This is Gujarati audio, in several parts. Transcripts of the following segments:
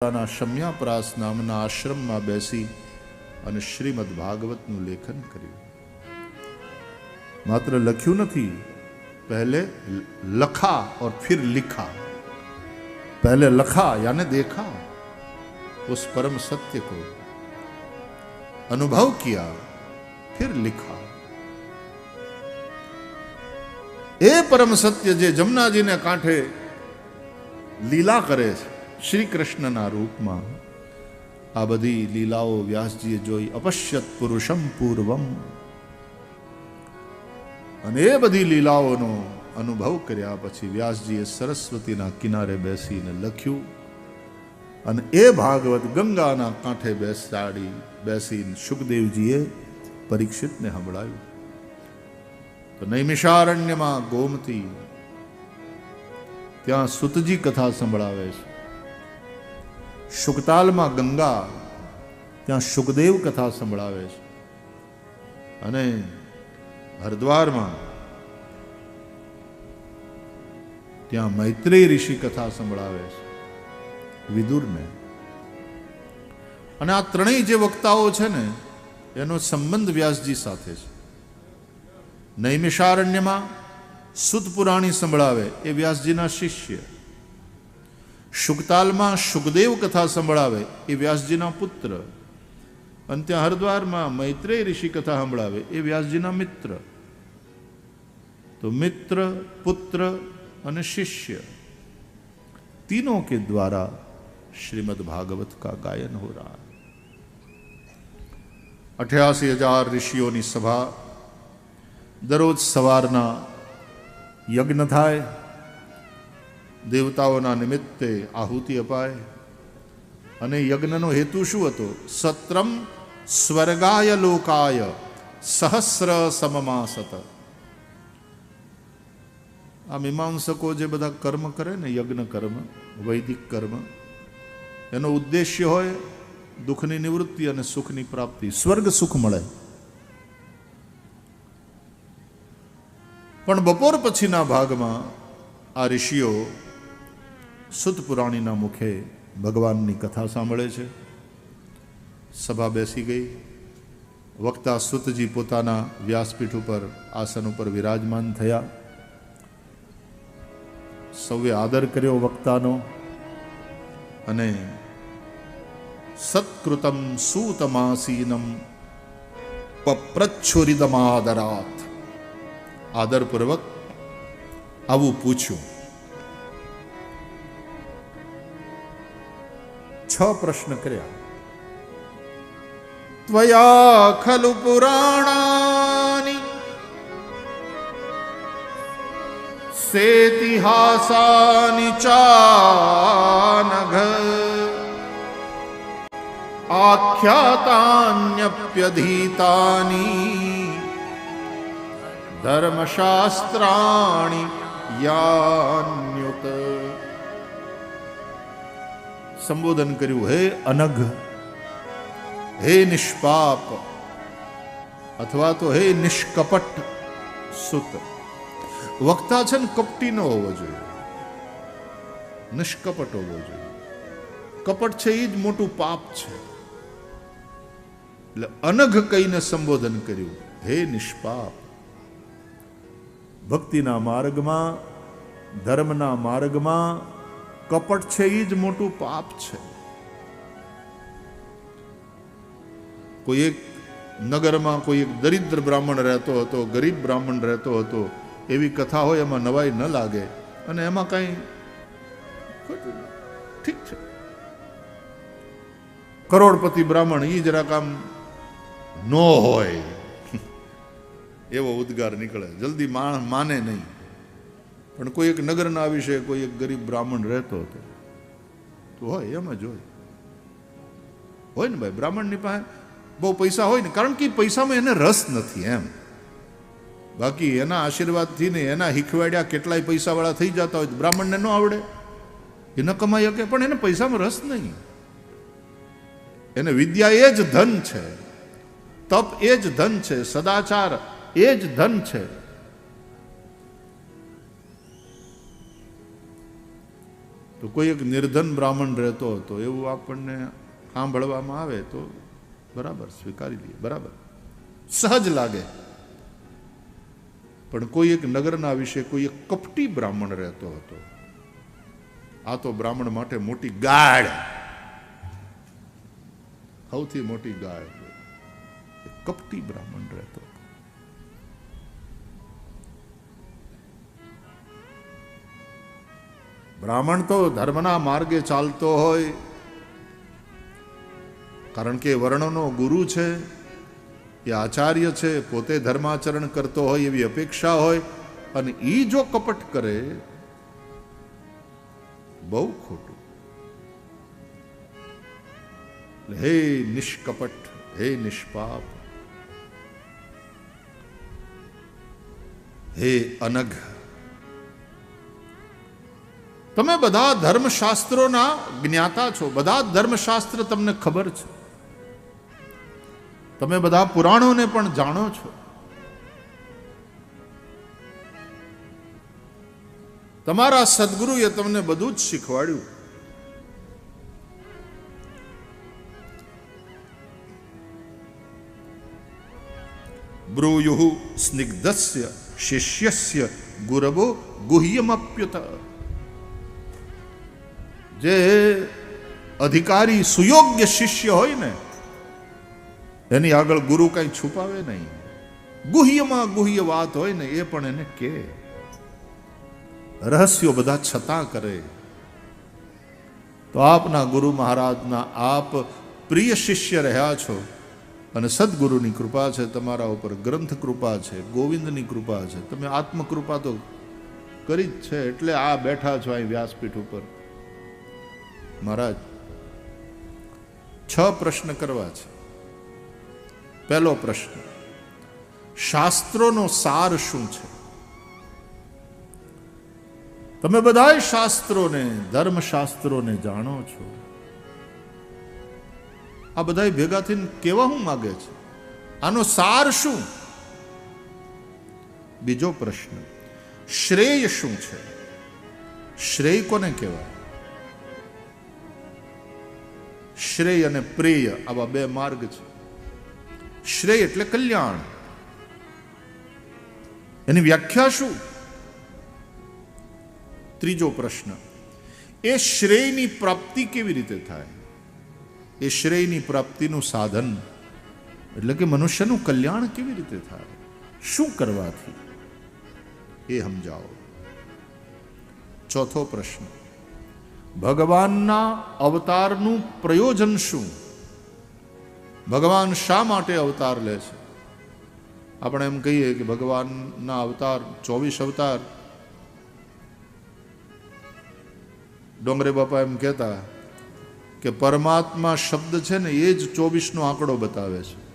પોતાના શમ્યાપ્રાસ નામના આશ્રમમાં બેસી અને શ્રીમદ ભાગવતનું લેખન કર્યું માત્ર લખ્યું નથી પહેલે લખા और फिर लिखा पहले लखा यानी देखा उस परम सत्य को अनुभव किया फिर लिखा એ પરમ સત્ય જે જમનાજીને કાંઠે લીલા કરે છે શ્રી કૃષ્ણના રૂપમાં આ બધી લીલાઓ વ્યાસજીએ જોઈ અપશ્યત પુરુષમ પૂર્વમ. અને એ બધી લીલાઓનો અનુભવ કર્યા પછી વ્યાસજીએ સરસ્વતીના કિનારે બેસીને લખ્યું અને એ ભાગવત ગંગાના કાંઠે બેસાડી, બેસીને સુખદેવજીએ પરીક્ષિતને સંભળાયું. તો નૈમિષારણ્યમાં ગોમતી ત્યાં સુતજી કથા સંભળાવે છે. શુકતાલમાં ગંગા ત્યાં સુખદેવ કથા સંભળાવે છે. અને હરદ્વારમાં ત્યાં મૈત્રેય ઋષિ કથા સંભળાવે છે. વિદુરને અને આ ત્રણેય જે વક્તાઓ છે ને, એનો સંબંધ વ્યાસજી સાથે છે. નૈમિષારણ્યમાં સુત પુરાણી સંભળાવે એ વ્યાસજીના શિષ્ય. શુકતાલમાં સુખદેવ કથા સંભળાવે એ વ્યાસજીના પુત્ર અને ત્યાં હરદ્વારમાં મૈત્રેય ઋષિ કથા સંભળાવે એ વ્યાસજીના મિત્ર તો મિત્ર પુત્ર અને शिष्य तीनों के द्वारा श्रीमद् भागवत का गायन हो रहा है અઠ્યાસી હજાર ઋષિઓની સભા દરરોજ સવારના યજ્ઞ થાય દેવતાઓના નિમિત્તે આહુતિ અપાય. અને યજ્ઞનો હેતુ શું હતો? સત્રમ સ્વર્ગાય લોકાય સહસ્ર સમમાં સત આ મીમાંસકો જે બધા કર્મ કરે ને, યજ્ઞ કર્મ, વૈદિક કર્મ, એનો ઉદ્દેશ્ય હોય દુઃખની નિવૃત્તિ અને સુખની પ્રાપ્તિ. સ્વર્ગ સુખ મળે. પણ બપોર પછીના ભાગમાં આ ઋષિઓ સુત પુરાણીના મુખે ભગવાનની કથા સાંભળે છે. સભા બેસી ગઈ. વક્તા સુતજી પોતાના વ્યાસપીઠ ઉપર, આસન ઉપર વિરાજમાન થયા. સૌએ આદર કર્યો વક્તાનો અને સત્કૃતમ સુતમાસીનમ પપ્રચ્છુરિદમાદરાત. આદરપૂર્વક આવું પૂછ્યું. છ પ્રશ્ન કર્યા. ત્વયા ખલુ પુરાણાની સેતિહાસાની ચાનઘ આખ્યાતાન્યપ્યધીતાની ધર્મશાસ્ત્રાણી યાન્યુત. સંબોધન કર્યું, હે અનઘ, હે નિષ્પાપ, અથવા તો હે નિષ્કપટ સુત, વક્તા છે ને કપટી ન હોવો જોઈએ. નિષ્કપટ હોવો જોઈએ. કપટ છે એ જ મોટું પાપ છે. એટલે અનઘ કહીને સંબોધન કર્યું, હે નિષ્પાપ, ભક્તિના માર્ગમાં, ધર્મના માર્ગમાં કપટ છે એ જ મોટું પાપ છે. કોઈ એક નગરમાં કોઈ એક દરિદ્ર બ્રાહ્મણ રહેતો હતો, ગરીબ બ્રાહ્મણ રહેતો હતો, એવી કથા હોય એમાં નવાઈ ન લાગે અને એમાં કાંઈ ઠીક છે. કરોડપતિ બ્રાહ્મણ એ જરાક આમ ન હોય. એવો ઉદ્ગાર નીકળે. જલ્દી માણ માને નહીં. પણ કોઈ એક નગરના વિશે કોઈ એક ગરીબ બ્રાહ્મણ રહેતો હતો. તો હોય, એમ જ હોય. હોય ને ભાઈ, બ્રાહ્મણની પાસે બહુ પૈસા હોય ને, કારણ કે પૈસામાં એને રસ નથી એમ. બાકી એના આશીર્વાદથી ને એના હિખવાડ્યા કેટલાય પૈસાવાળા થઈ જતા હોય બ્રાહ્મણને ન આવડે. એ ન કમાઈ શકે, પણ એને પૈસામાં રસ નહીં. એને વિદ્યા એ જ ધન છે. તપ એ જ ધન છે. સદાચાર એ જ ધન છે. તો કોઈ એક નિર્ધન બ્રાહ્મણ રહેતો હતો, એવું આપણને સાંભળવામાં આવે તો બરાબર, સ્વીકારી લઈએ, બરાબર. સહજ લાગે. પણ કોઈ એક નગરના વિશે કોઈ એક કપટી બ્રાહ્મણ રહેતો હતો. આ તો બ્રાહ્મણ માટે મોટી ગાળ સૌથી મોટી ગાળ કપટી બ્રાહ્મણ રહેતો હતો. બ્રાહ્મણ તો ધર્મના માર્ગે ચાલતો હોય. કારણ કે વર્ણનો ગુરુ છે, એ આચાર્ય છે, પોતે ધર્માચરણ કરતો હોય એવી અપેક્ષા હોય, અને એ જો કપટ કરે, બહુ ખોટું. હે નિષ્કપટ, હે નિષ્પાપ, હે અનઘ તમે બધા ધર્મશાસ્ત્રોના જ્ઞાતા છો. બધા ધર્મશાસ્ત્ર તમને ખબર છે. તમે બધા પુરાણોને પણ જાણો છો. તમારા સદગુરુએ તમને બધું જ શીખવાડ્યું. બ્રૂયુ સ્નિગ્ધસ્ય શિષ્યસ્ય ગુરવો ગુહ્યમપ્યુત. જે અધિકારી સુયોગ્ય શિષ્ય હોય ને, એની આગળ ગુરુ કઈ છુપાવે નહીં. ગુહ્યમાં ગુહ્ય વાત હોય ને, એ પણ એને કે. રહસ્યો બધા છતાં કરે. તો આપના ગુરુ મહારાજના આપ પ્રિય શિષ્ય રહ્યા છો અને સદગુરુની કૃપા છે, તમારા ઉપર ગ્રંથ કૃપા છે, ગોવિંદની કૃપા છે. તમે આત્મકૃપા તો કરી જ છે, એટલે આ બેઠા છો અહીં વ્યાસપીઠ ઉપર. મહારાજ, છ પ્રશ્ન કરવા છે. પહેલો પ્રશ્ન, શાસ્ત્રોનો સાર શું છે? તમે બધા શાસ્ત્રોને, ધર્મશાસ્ત્રોને જાણો છો. આ બધા ભેગા થઈને કેવા હું માગે છે? આનો સાર શું? બીજો પ્રશ્ન, શ્રેય શું છે? શ્રેય કોને કહેવાય? શ્રેય અને પ્રેય આવા બે માર્ગ છે. શ્રેય એટલે કલ્યાણ. એની વ્યાખ્યા શું? ત્રીજો પ્રશ્ન. એ શ્રેયની પ્રાપ્તિ કેવી રીતે થાય? એ શ્રેયની પ્રાપ્તિનું સાધન, એટલે કે મનુષ્યનું કલ્યાણ કેવી રીતે થાય? શું કરવાથી? એ સમજાવો. ચોથો પ્રશ્ન. ભગવાનના અવતારનું પ્રયોજન શું? ભગવાન શા માટે અવતાર લે છે? આપણે એમ કહીએ કે ભગવાનના અવતાર, ચોવીસ અવતાર. ડોંગરે બાપા એમ કહેતા કે પરમાત્મા શબ્દ છે ને એ જ ચોવીસનો આંકડો બતાવે છે.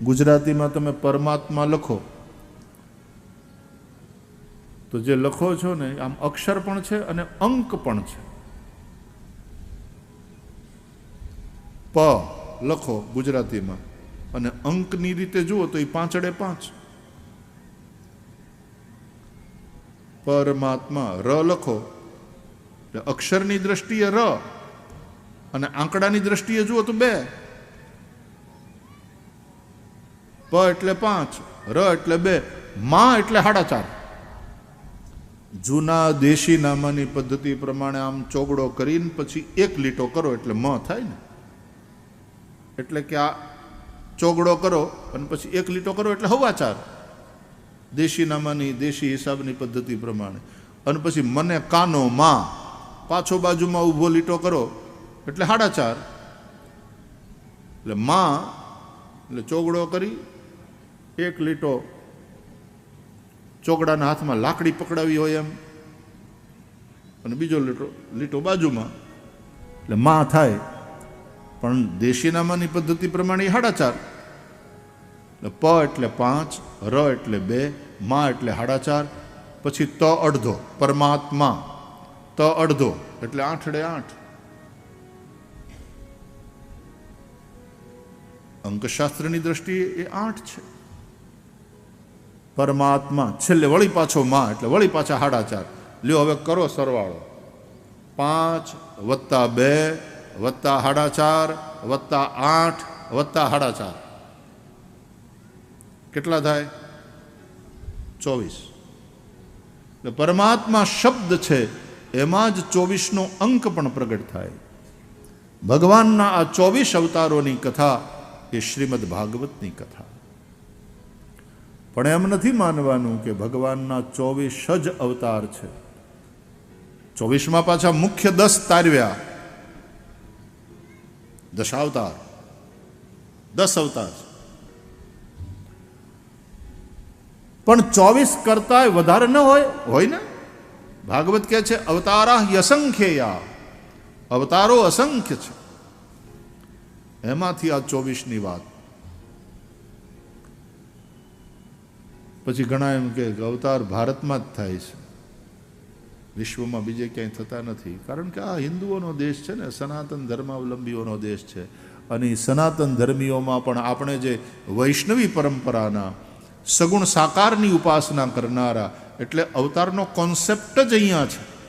ગુજરાતીમાં તમે પરમાત્મા લખો. તો જે લખો છો ને, આમ અક્ષર પણ છે અને અંક પણ છે. પ લખો ગુજરાતીમાં. અને અંકની રીતે જુઓ તો એ પાંચડે પાંચ. પરમાત્મા ર લખો. અક્ષરની દ્રષ્ટિએ ર અને આંકડાની દ્રષ્ટિએ જુઓ તો બે. પ એટલે પાંચ, ર એટલે બે, મા એટલે સાડા ચાર. જૂના દેશી નામાની પદ્ધતિ પ્રમાણે આમ ચોગડો કરીને પછી એક લીટો કરો એટલે મ થાય ને. એટલે કે આ ચોગડો કરો અને પછી એક લીટો કરો એટલે હવા ચાર દેશી નામાની દેશી હિસાબની પદ્ધતિ પ્રમાણે. અને પછી મને કાનો માં પાછો બાજુમાં ઊભો લીટો કરો એટલે સાડા ચાર એટલે માં, એટલે ચોગડો કરી, એક લીટો ચોગડાના હાથમાં લાકડી પકડાવી હોય એમ. અને બીજો લીટો લીટો બાજુમાં. એટલે માં થાય. પણ દેશીનામાની પદ્ધતિ પ્રમાણે સાડા ચાર પ એટલે પાંચ, ર એટલે બે, મા એટલે સાડા ચાર પછી ત અડધો, પરમાત્મા. ત અડધો, એટલે આઠડે આઠ. અંકશાસ્ત્રની દ્રષ્ટિએ એ આઠ છે. પરમાત્મા, છેલ્લે વળી પાછો માં, એટલે વળી પાછા હાડા ચાર લ્યો હવે કરો સરવાળો. પાંચ વત્તા બે વત્તા સાડા ચાર વત્તા આઠ, વત્તા સાડા ચાર કેટલા થાય? ચોવીસ. એટલે પરમાત્મા શબ્દ છે, એમાં જ ચોવીસનો અંક પણ પ્રગટ થાય. ભગવાનના આ ચોવીસ અવતારોની કથા એ શ્રીમદ ભાગવતની કથા. પણ એમ નથી માનવાનું કે ભગવાનના ચોવીસ જ અવતાર છે. ચોવીસમાં પાછા મુખ્ય દસ તારવ્યા. દશાવતાર દસ અવતાર પણ ચોવીસ કરતા વધારે ન હોય હોય ને ભાગવત કહે છે અવતારા અસંખ્યયા અવતારો અસંખ્ય છે એમાંથી આ ચોવીસની વાત પછી ઘણા એમ કે અવતાર ભારતમાં જ થાય છે. વિશ્વમાં બીજે ક્યાંય થતા નથી. કારણ કે આ હિન્દુઓનો દેશ છે ને, સનાતન ધર્માવલંબીઓનો દેશ છે. અને સનાતન ધર્મીઓમાં પણ આપણે જે વૈષ્ણવી પરંપરાના સગુણ સાકારની ઉપાસના કરનારા, એટલે અવતારનો કોન્સેપ્ટ જ અહીંયા છે.